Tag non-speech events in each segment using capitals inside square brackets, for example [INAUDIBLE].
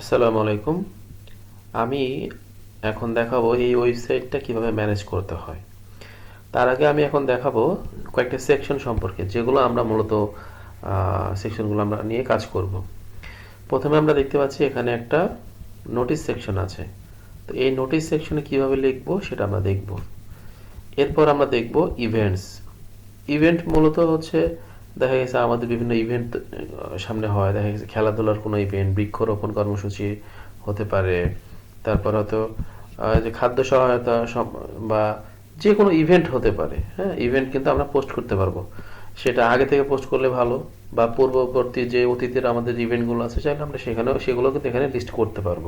আসসালামু আলাইকুম। আমি এখন দেখাবো এই ওয়েবসাইটটা কীভাবে ম্যানেজ করতে হয়। তার আগে আমি এখন দেখাবো কয়েকটা সেকশন সম্পর্কে, যেগুলো আমরা মূলত সেকশনগুলো আমরা নিয়ে কাজ করব। প্রথমে আমরা দেখতে পাচ্ছি এখানে একটা নোটিশ সেকশন আছে। তো এই নোটিশ সেকশনে কীভাবে লিখব সেটা আমরা দেখব। এরপর আমরা দেখব ইভেন্টস ইভেন্ট মূলত হচ্ছে দেখা গেছে আমাদের বিভিন্ন ইভেন্ট সামনে হয়। দেখা গেছে খেলাধুলার কোনো ইভেন্ট বৃক্ষরোপণ কর্মসূচি হতে পারে। তারপর হয়তো যে খাদ্য সহায়তা বা যে কোনো ইভেন্ট হতে পারে। হ্যাঁ ইভেন্ট কিন্তু আমরা পোস্ট করতে পারব। সেটা আগে থেকে পোস্ট করলে ভালো, বা পূর্ববর্তী যে অতীতের আমাদের ইভেন্টগুলো আছে, চাইলে আমরা সেখানেও, সেগুলো কিন্তু এখানে লিস্ট করতে পারব।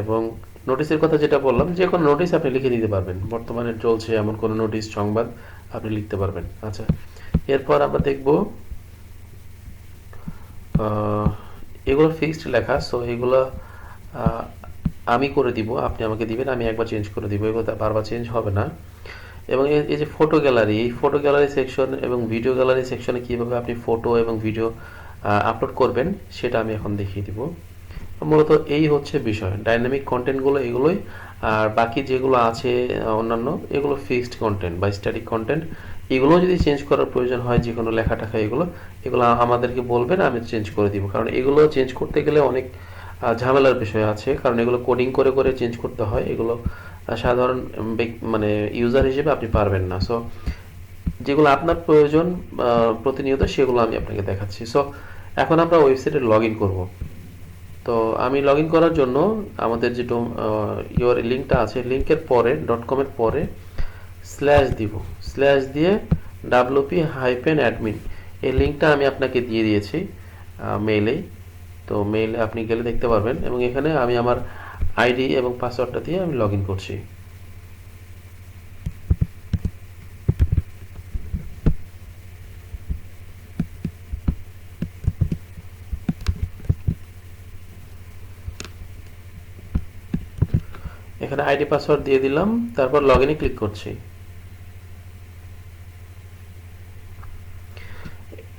এবং নোটিশের কথা যেটা বললাম, যে কোনো নোটিশ আপনি লিখে দিতে পারবেন। বর্তমানে চলছে এমন কোনো নোটিশ সংবাদ আপনি লিখতে পারবেন। আচ্ছা এরপর আমরা দেখব এগুলো ফিক্সড লেখা সো এগুলো আমি করে দিব, আপনি আমাকে দিবেন, আমি একবার চেঞ্জ করে দিব, এগুলো বারবার চেঞ্জ হবে না। এবং এই যে ফটো গ্যালারি এই ফটো গ্যালারি সেকশন এবং ভিডিও গ্যালারি সেকশনে কীভাবে আপনি ফটো এবং ভিডিও আপলোড করবেন, সেটা আমি এখন দেখিয়ে দিব। মূলত এই হচ্ছে বিষয় ডাইনামিক কন্টেন্টগুলো এগুলোই, আর বাকি যেগুলো আছে, অন্যান্য, এগুলো ফিক্সড কন্টেন্ট বা স্ট্যাটিক কন্টেন্ট এগুলো যদি চেঞ্জ করার প্রয়োজন হয়, যে কোনো লেখা টাখা এগুলো এগুলো আমাদেরকে বলবেন আমি চেঞ্জ করে দিব। কারণ এগুলো চেঞ্জ করতে গেলে অনেক ঝামেলার বিষয় আছে। কারণ এগুলো কোডিং করে করে চেঞ্জ করতে হয়। এগুলো সাধারণ মানে ইউজার হিসেবে আপনি পারবেন না। সো যেগুলো আপনার প্রয়োজন প্রতিনিয়ত সেগুলো আমি আপনাকে দেখাচ্ছি। সো এখন আমরা ওয়েবসাইটে লগ ইন করব। তো, আমি লগ ইন করার জন্য আমাদের যে ইউর লিঙ্কটা আছে লিঙ্কের পরে ডট কমের পরে স্ল্যাশ দিব। স্ল্যাশ দিয়ে ডাব্লুপি হাইপেন অ্যাডমিন এই লিঙ্কটা আমি আপনাকে দিয়ে দিয়েছি মেইলেই তো মেইলে আপনি গেলে দেখতে পারবেন এবং এখানে আমি আমার আইডি এবং পাসওয়ার্ডটা দিয়ে আমি লগ করছি। এখানে আইডি পাসওয়ার্ড দিয়ে দিলাম, তারপর লগ ক্লিক করছি।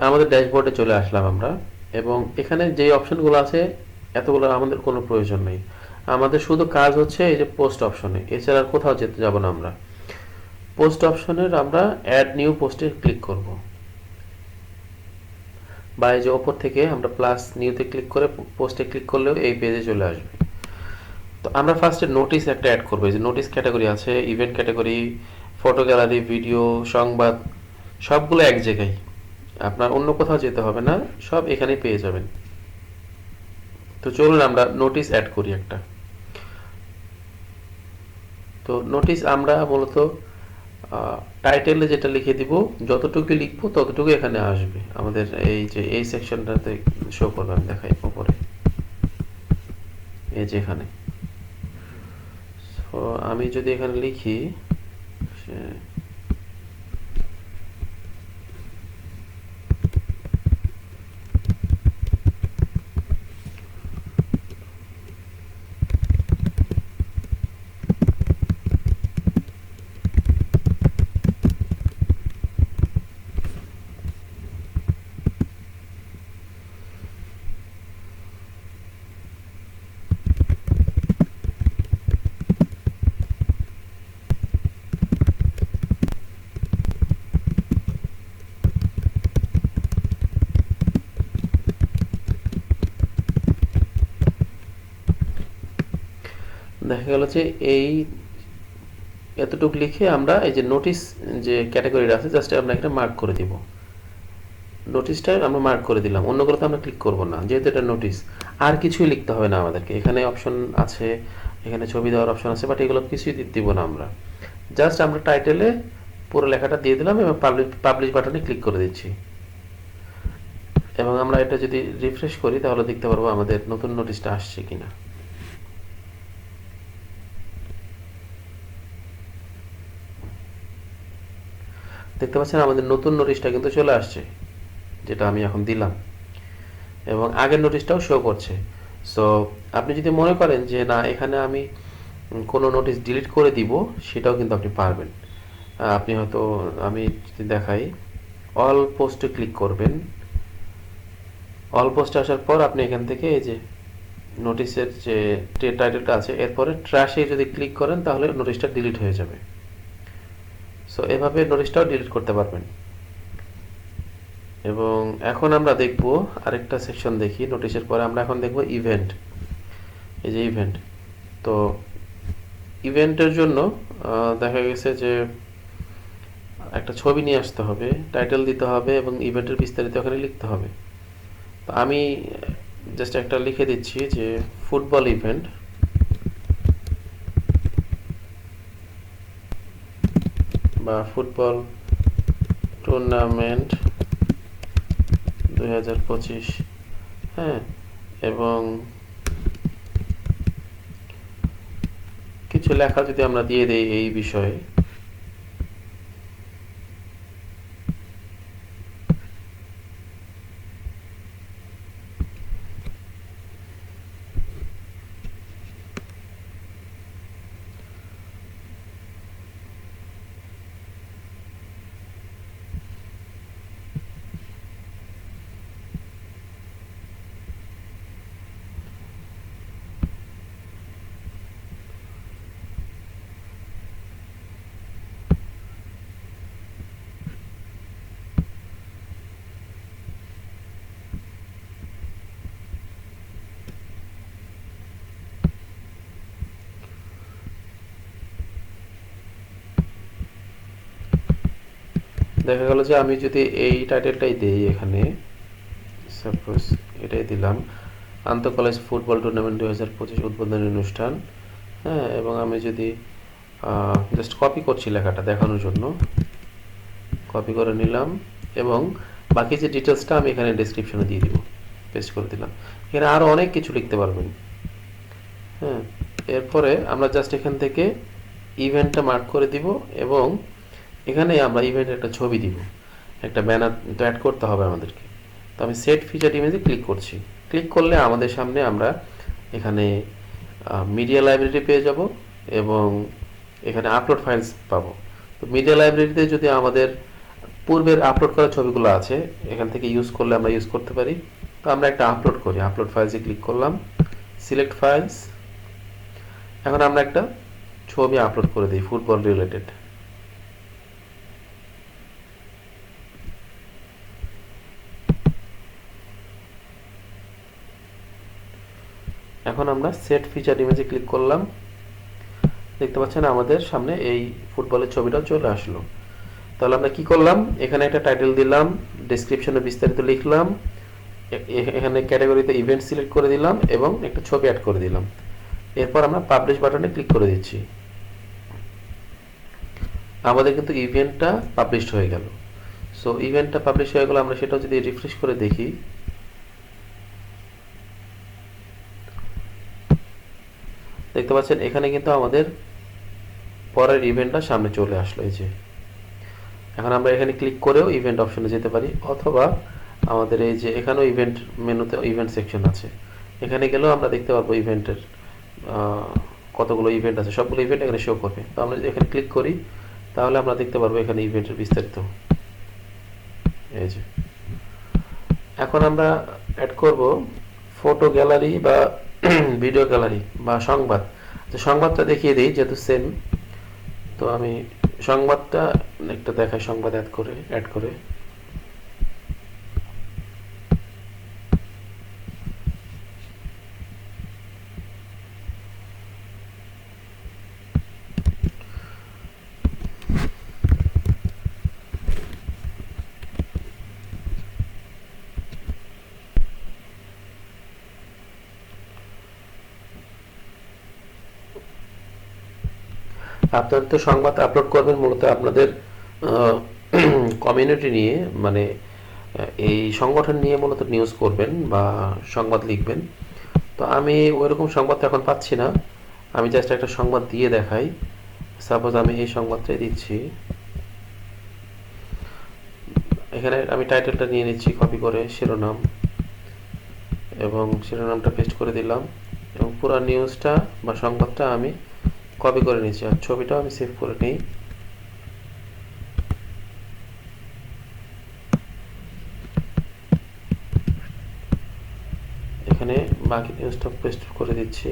আমাদের ড্যাশবোর্ডে চলে আসলাম আমরা, এবং এখানে যে অপশনগুলো আছে এতগুলো আমাদের কোনো প্রয়োজন নেই। আমাদের শুধু কাজ হচ্ছে এই যে পোস্ট অপশনে এছাড়া কোথাও যেতে যাব না আমরা। পোস্ট অপশনের আমরা অ্যাড নিউ পোস্টে ক্লিক করব। বা এই যে ওপর থেকে আমরা প্লাস নিউতে ক্লিক করে পোস্টে ক্লিক করলেও এই পেজে চলে আসবে। তো আমরা ফার্স্টে নোটিশ একটা অ্যাড করব। এই যে নোটিশ ক্যাটাগরি আছে event category photo gallery video সংবাদ, সবগুলো এক জায়গায়। আপনার অন্য কোথাও যেতে হবে না, সব এখানেই পেয়ে যাবেন। তো চলুন আমরা নোটিশ অ্যাড করি একটা। তো নোটিশ আমরা মূলত টাইটেলে যেটা লিখে দিব, যতটুকু লিখব ততটুকু এখানে আসবে। আমাদের এই যে, এই সেকশনটাতে শো করবে, আমি দেখাই উপরে। এই যে এখানে। আমি যদি এখানে লিখি সে- দেখা গেল যে এই এতটুকু লিখে আমরা এই যে নোটিশ যে ক্যাটাগরিটা আছে জাস্ট আমরা এখানে মার্ক করে দিব। নোটিশটা আমরা মার্ক করে দিলাম। অন্যগুলোতে আমরা ক্লিক করব না, যেহেতু এটা নোটিশ আর কিছুই লিখতে হবে না আমাদেরকে। এখানে অপশন আছে, এখানে ছবি দেওয়ার অপশন আছে বাট এগুলো কিছুই দিব না আমরা। জাস্ট আমরা টাইটেলে পুরো লেখাটা দিয়ে দিলাম এবং পাবলিশ পাবলিশ বাটনে ক্লিক করে দিচ্ছি। এবং আমরা এটা যদি রিফ্রেশ করি, তাহলে দেখতে পারব আমাদের নতুন নোটিশটা আসছে কিনা। দেখতে পাচ্ছেন আমাদের নতুন নোটিশটা কিন্তু চলে আসছে, যেটা আমি এখন দিলাম। এবং আগের নোটিশটাও শো করছে। সো আপনি যদি মনে করেন যে না, এখানে আমি কোনো নোটিশ ডিলিট করে দিব, সেটাও কিন্তু আপনি পারবেন। আপনি হয়তো, আমি যদি দেখাই অল পোস্টে ক্লিক করবেন। অল পোস্টে আসার পর আপনি এখান থেকে এই যে নোটিশের যে টাইটেলটা আছে, এরপরে ট্র্যাশে যদি ক্লিক করেন, তাহলে নোটিশটা ডিলিট হয়ে যাবে। সো এভাবে নোটিশটাও ডিলিট করতে পারবেন। এবং এখন আমরা দেখব আরেকটা সেকশন দেখি। নোটিশের পরে আমরা এখন দেখব ইভেন্ট এই যে ইভেন্ট তো ইভেন্টের জন্য দেখা গেছে যে একটা ছবি নিয়ে আসতে হবে টাইটেল দিতে হবে এবং ইভেন্টের বিস্তারিত ওখানে লিখতে হবে। তো আমি জাস্ট একটা লিখে দিচ্ছি যে ফুটবল ইভেন্ট বা ফুটবল টুর্নামেন্ট দুই হাজার পঁচিশ হ্যাঁ? এবং কিছু লেখা যদি আমরা দিয়ে দেই এই বিষয়ে দেখা গেল যে আমি যদি এই টাইটেলটাই দিই এখানে সাপোজ এটাই দিলাম আন্তঃ কলেজ ফুটবল টুর্নামেন্ট দু হাজার পঁচিশ উদ্বোধনী অনুষ্ঠান হ্যাঁ এবং আমি যদি জাস্ট কপি করছি লেখাটা দেখানোর জন্য কপি করে নিলাম, এবং বাকি যে ডিটেলসটা আমি এখানে ডেসক্রিপশনে দিয়ে দিব পেস্ট করে দিলাম। এখানে আরও অনেক কিছু লিখতে পারবেন। হ্যাঁ এরপরে আমরা জাস্ট এখান থেকে ইভেন্টটা মার্ক করে দিব, এবং এখানে আমরা ইভেন্টের একটা ছবি দিব। একটা ব্যানার তো অ্যাড করতে হবে আমাদেরকে। তো আমি সেট ফিচার ইমেজে ক্লিক করছি। ক্লিক করলে আমাদের সামনে আমরা এখানে মিডিয়া লাইব্রেরি পেয়ে যাব এবং এখানে আপলোড ফাইলস পাবো। তো মিডিয়া লাইব্রেরিতে যদি আমাদের পূর্বের আপলোড করা ছবিগুলো আছে, এখান থেকে ইউজ করলে আমরা ইউজ করতে পারি। তো আমরা একটা আপলোড করি। আপলোড ফাইলসে ক্লিক করলাম। সিলেক্ট ফাইলস এখন আমরা একটা ছবি আপলোড করে দিই ফুটবল রিলেটেড এখন আমরা সেট ফিচার ইমেজে ক্লিক করলাম। দেখতে পাচ্ছেন আমাদের সামনে এই ফুটবলের ছবিটা চলে আসলো। তাহলে আমরা কি করলাম? এখানে একটা টাইটেল দিলাম ডেসক্রিপশনে বিস্তারিত লিখলাম এখানে ক্যাটাগরিতে ইভেন্ট সিলেক্ট করে দিলাম এবং একটা ছবি অ্যাড করে দিলাম। এরপর আমরা পাবলিশ বাটনে ক্লিক করে দিচ্ছি। আমাদের কিন্তু ইভেন্টটা পাবলিশড হয়ে গেল। সো ইভেন্টটা পাবলিশ হয়ে গেল, আমরা সেটাও যদি রিফ্রেশ করে দেখি। দেখতে পাচ্ছেন, এখানে কিন্তু আমাদের পরের ইভেন্টটা সামনে চলে আসলো, এই যে। এখন আমরা এখানে ক্লিক করেও ইভেন্ট অপশনে যেতে পারি, অথবা আমাদের এই যে এখানেও ইভেন্ট মেনুতে ইভেন্ট সেকশন আছে। এখানে গেলেও আমরা দেখতে পারব ইভেন্টের কতগুলো ইভেন্ট আছে। সবগুলো ইভেন্ট এখানে শো করবে। তো আমরা যদি এখানে ক্লিক করি, তাহলে আমরা দেখতে পারব এখানে ইভেন্টের বিস্তারিত। এই যে। এখন আমরা অ্যাড করব ফটো গ্যালারি বা [CLEARS THROAT] ভিডিও গ্যালারি বা সংবাদ। তো সংবাদটা দেখিয়ে দিই, যেহেতু সেম তো আমি সংবাদটা একটা দেখাই, সংবাদ অ্যাড করে অ্যাড করে। আপনারা তো সংবাদ আপলোড করবেন, মূলত আপনাদের কমিউনিটি নিয়ে মানে এই সংগঠন নিয়ে মূলত নিউজ করবেন বা সংবাদ লিখবেন। তো আমি ওইরকম সংবাদ এখন পাচ্ছি না। আমি জাস্ট একটা সংবাদ দিয়ে দেখাই। সাপোজ আমি এই সংবাদটাই দিচ্ছি। এখানে আমি টাইটেলটা নিয়ে নিচ্ছি কপি করে শিরোনাম। এবং শিরোনামটা পেস্ট করে দিলাম। এবং পুরো নিউজটা বা সংবাদটা আমি কপি করে নিয়েছি, আর ছবিটাও আমি সেভ করে নিই। এখানে বাকি নিউজটা পেস্ট করে দিচ্ছি।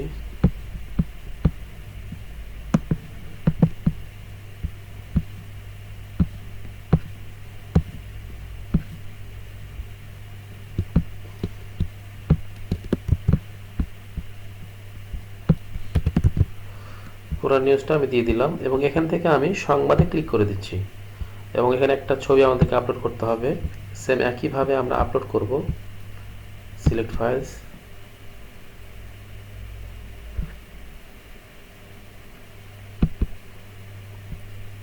পুরো নিউজটা আমি দিয়ে দিলাম এবং এখান থেকে আমি সংবাদে ক্লিক করে দিচ্ছি। এবং এখানে একটা ছবি আমাদেরকে আপলোড করতে হবে। সেম একইভাবে আমরা আপলোড করব। সিলেক্ট ফাইলস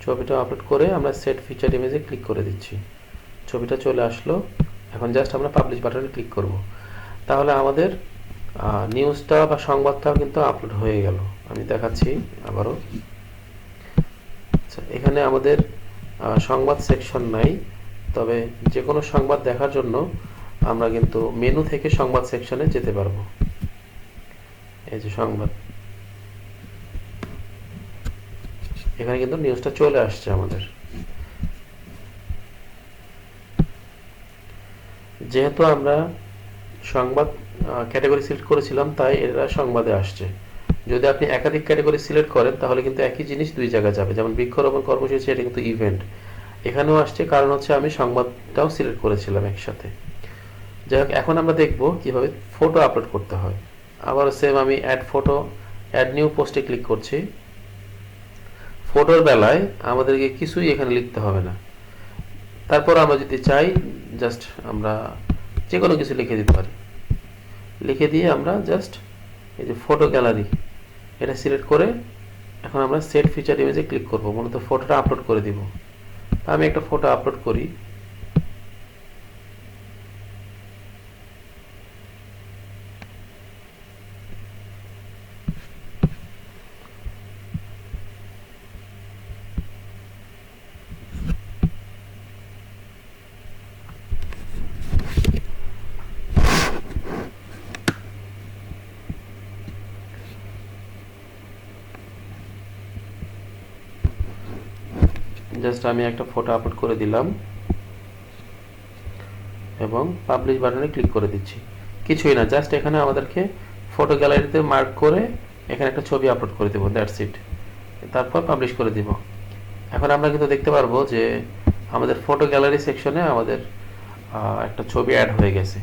ছবিটা আপলোড করে আমরা সেট ফিচার ইমেজে ক্লিক করে দিচ্ছি। ছবিটা চলে আসলো। এখন জাস্ট আমরা পাবলিশ বাটনে ক্লিক করব। তাহলে আমাদের নিউজটা বা সংবাদটাও কিন্তু আপলোড হয়ে গেল। আমি দেখাচ্ছি আবারও। আচ্ছা এখানে আমাদের সংবাদ সেকশন নাই, তবে যে কোনো সংবাদ দেখার জন্য আমরা কিন্তু মেনু থেকে সংবাদ সেকশনে যেতে পারব। এই যে সংবাদ। এখানে কিন্তু নিউজটা চলে আসছে আমাদের। যেহেতু আমরা সংবাদ ক্যাটাগরি সিলেক্ট করেছিলাম, তাই এরা সংবাদে আসছে। যদি আপনি একাধিক ক্যাটাগরি সিলেক্ট করেন, তাহলে কিন্তু একই জিনিস দুই জায়গায় যাবে। যেমন বৃক্ষরোপণ কর্মসূচি, এটা কিন্তু ইভেন্ট এখানেও আসছে, কারণ হচ্ছে আমি সংবাদটাও সিলেক্ট করেছিলাম একসাথে। যাই হোক, এখন আমরা দেখব কীভাবে ফটো আপলোড করতে হয়। আবার সেম আমি অ্যাড ফটো অ্যাড নিউ পোস্টে ক্লিক করছি। ফটোর বেলায় আমাদেরকে কিছুই এখানে লিখতে হবে না। তারপর আমরা যদি চাই জাস্ট আমরা যে কোনো কিছু লিখে দিতে পারি। লিখে দিয়ে আমরা জাস্ট এই যে ফটো গ্যালারি এটা সিলেক্ট করে এখন আমরা সেট ফিচার ইমেজে ক্লিক করব। মূলত ফটোটা আপলোড করে দিব। আমি একটা ফটো আপলোড করি জাস্ট আমি একটা ফটো আপলোড করে দিলাম এবং পাবলিশ বাটনে ক্লিক করে দিচ্ছি। কিছুই না জাস্ট এখানে আমাদেরকে ফটো গ্যালারিতে মার্ক করে এখানে একটা ছবি আপলোড করে দেবো দ্যাটস ইট তারপর পাবলিশ করে দিব। এখন আমরা কিন্তু দেখতে পারব যে আমাদের ফটো গ্যালারি সেকশনে আমাদের একটা ছবি অ্যাড হয়ে গেছে।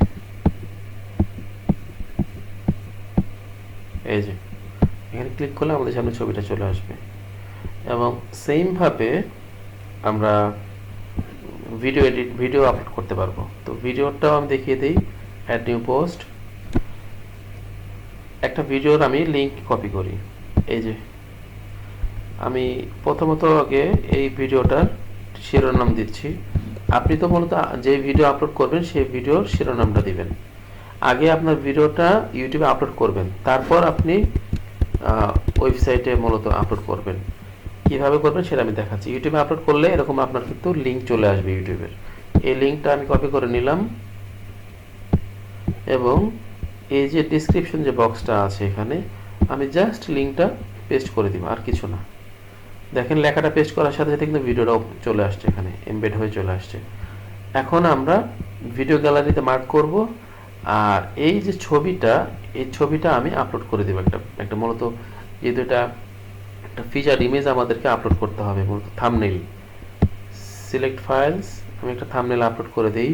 এই যে, এখানে ক্লিক করলে আমাদের সামনে ছবিটা চলে আসবে। এবং সেমভাবে আমরা ভিডিও এডিট ভিডিও আপলোড করতে পারব। তো ভিডিওটাও আমি দেখিয়ে দিই অ্যাড নিউ পোস্ট একটা ভিডিওর আমি লিঙ্ক কপি করি। এই যে, আমি প্রথমত আগে এই ভিডিওটার শিরোনাম দিচ্ছি। আপনি তো মূলত যে ভিডিও আপলোড করবেন, সেই ভিডিওর শিরোনামটা দিবেন। আগে আপনার ভিডিওটা ইউটিউবে আপলোড করবেন। তারপর আপনি ওয়েবসাইটে মূলত আপলোড করবেন। কীভাবে করবেন সেটা আমি দেখাচ্ছি। ইউটিউবে আপলোড করলে এরকম আপনার কিন্তু লিঙ্ক চলে আসবে ইউটিউবের এই লিঙ্কটা আমি কপি করে নিলাম। এবং এই যে ডিসক্রিপশন যে বক্সটা আছে এখানে, আমি জাস্ট লিঙ্কটা পেস্ট করে দিব, আর কিছু না। দেখেন লেখাটা পেস্ট করার সাথে সাথে কিন্তু ভিডিওটাও চলে আসছে এখানে এমবেড হয়ে চলে আসছে। এখন আমরা ভিডিও গ্যালারিতে মার্ক করব, আর এই যে ছবিটা, এই ছবিটা আমি আপলোড করে দেবো একটা একটা মূলত যেহেতু এটা একটা ফিচার ইমেজ আমাদেরকে আপলোড করতে হবে মূলত থামনেল সিলেক্ট ফাইলস আমি একটা থামনেল আপলোড করে দেই।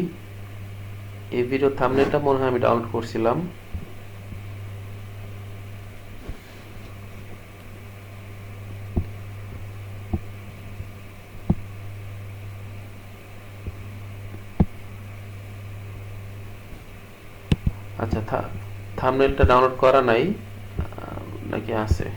এই ভিডিওর থামনেলটা মনে হয় আমি ডাউনলোড করছিলাম। আচ্ছা থামনেলটা ডাউনলোড করা নাই নাকি আছে?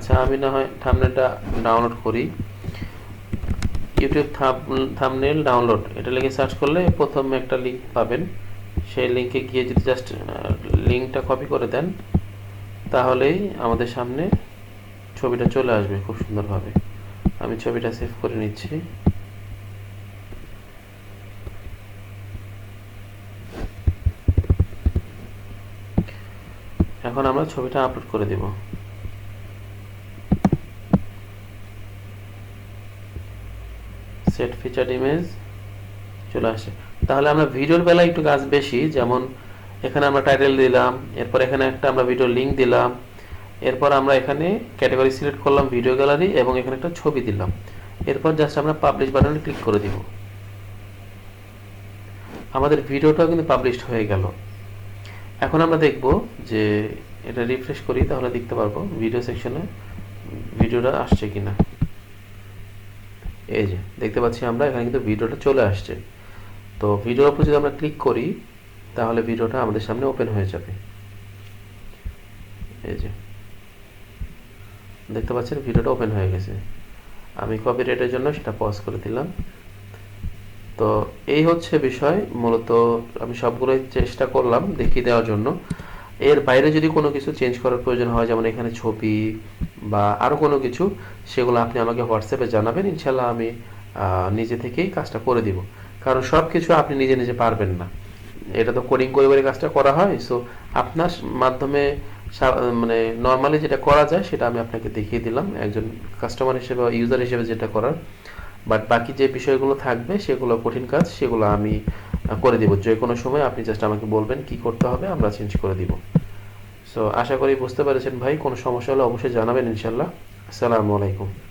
আচ্ছা আমি না হয় থামনেলটা ডাউনলোড করি। ইউটিউব থামনেল ডাউনলোড এটা লিখে সার্চ করলে প্রথমে একটা লিঙ্ক পাবেন। সেই লিঙ্কে গিয়ে যদি জাস্ট লিঙ্কটা কপি করে দেন, তাহলেই আমাদের সামনে ছবিটা চলে আসবে খুব সুন্দরভাবে। আমি ছবিটা সেভ করে নিচ্ছি। এখন আমরা ছবিটা আপলোড করে দেব। সেট ফিচার ইমেজ চলে আসে। তাহলে আমরা ভিডিওর বেলায় একটু কাজ বেশি, যেমন এখানে আমরা টাইটেল দিলাম, এরপর এখানে একটা আমরা ভিডিও লিংক দিলাম, এরপর আমরা এখানে ক্যাটাগরি সিলেক্ট করলাম ভিডিও গ্যালারি এবং এখানে একটা ছবি দিলাম। এরপর জাস্ট আমরা পাবলিশ বাটনে ক্লিক করে দিব। আমাদের ভিডিওটাও কিন্তু পাবলিশড হয়ে গেল। এখন আমরা দেখব যে এটা রিফ্রেশ করি, তাহলে দেখতে পারব ভিডিও সেকশনে ভিডিওটা আসছে কিনা। এই যে, দেখতে পাচ্ছি আমরা, এখানে কিন্তু ভিডিওটা চলে আসছে। তো ভিডিওর উপর যদি আমরা ক্লিক করি, তাহলে ভিডিওটা আমাদের সামনে ওপেন হয়ে যাবে। এই যে, দেখতে পাচ্ছেন, ভিডিওটা ওপেন হয়ে গেছে। আমি কপিরাইটের জন্য সেটা পজ করে দিলাম। তো এই হচ্ছে বিষয়, মূলত আমি সবগুলোই চেষ্টা করলাম দেখিয়ে দেওয়ার জন্য। এর বাইরে যদি কোনো কিছু চেঞ্জ করার প্রয়োজন হয়, যেমন এখানে ছবি বা আরও কোনো কিছু, সেগুলো আপনি আমাকে হোয়াটসঅ্যাপে জানাবেন ইনশাল্লাহ আমি নিজে থেকেই কাজটা করে দিব। কারণ সব কিছু আপনি নিজে নিজে পারবেন না। এটা তো কোডিং করে করে কাজটা করা হয় সো আপনার মাধ্যমে মানে নর্মালি যেটা করা যায়, সেটা আমি আপনাকে দেখিয়ে দিলাম। একজন কাস্টমার হিসেবে ইউজার হিসেবে যেটা করার। বাট বাকি যে বিষয়গুলো থাকবে, সেগুলো কঠিন কাজ, সেগুলো আমি করে দিব। যে কোনো সময় আপনি জাস্ট আমাকে বলবেন কি করতে হবে, আমরা চেঞ্জ করে দিব। সো আশা করি বুঝতে পেরেছেন ভাই, কোনো সমস্যা হলে অবশ্যই জানাবেন ইনশাল্লাহ। আসসালামু আলাইকুম।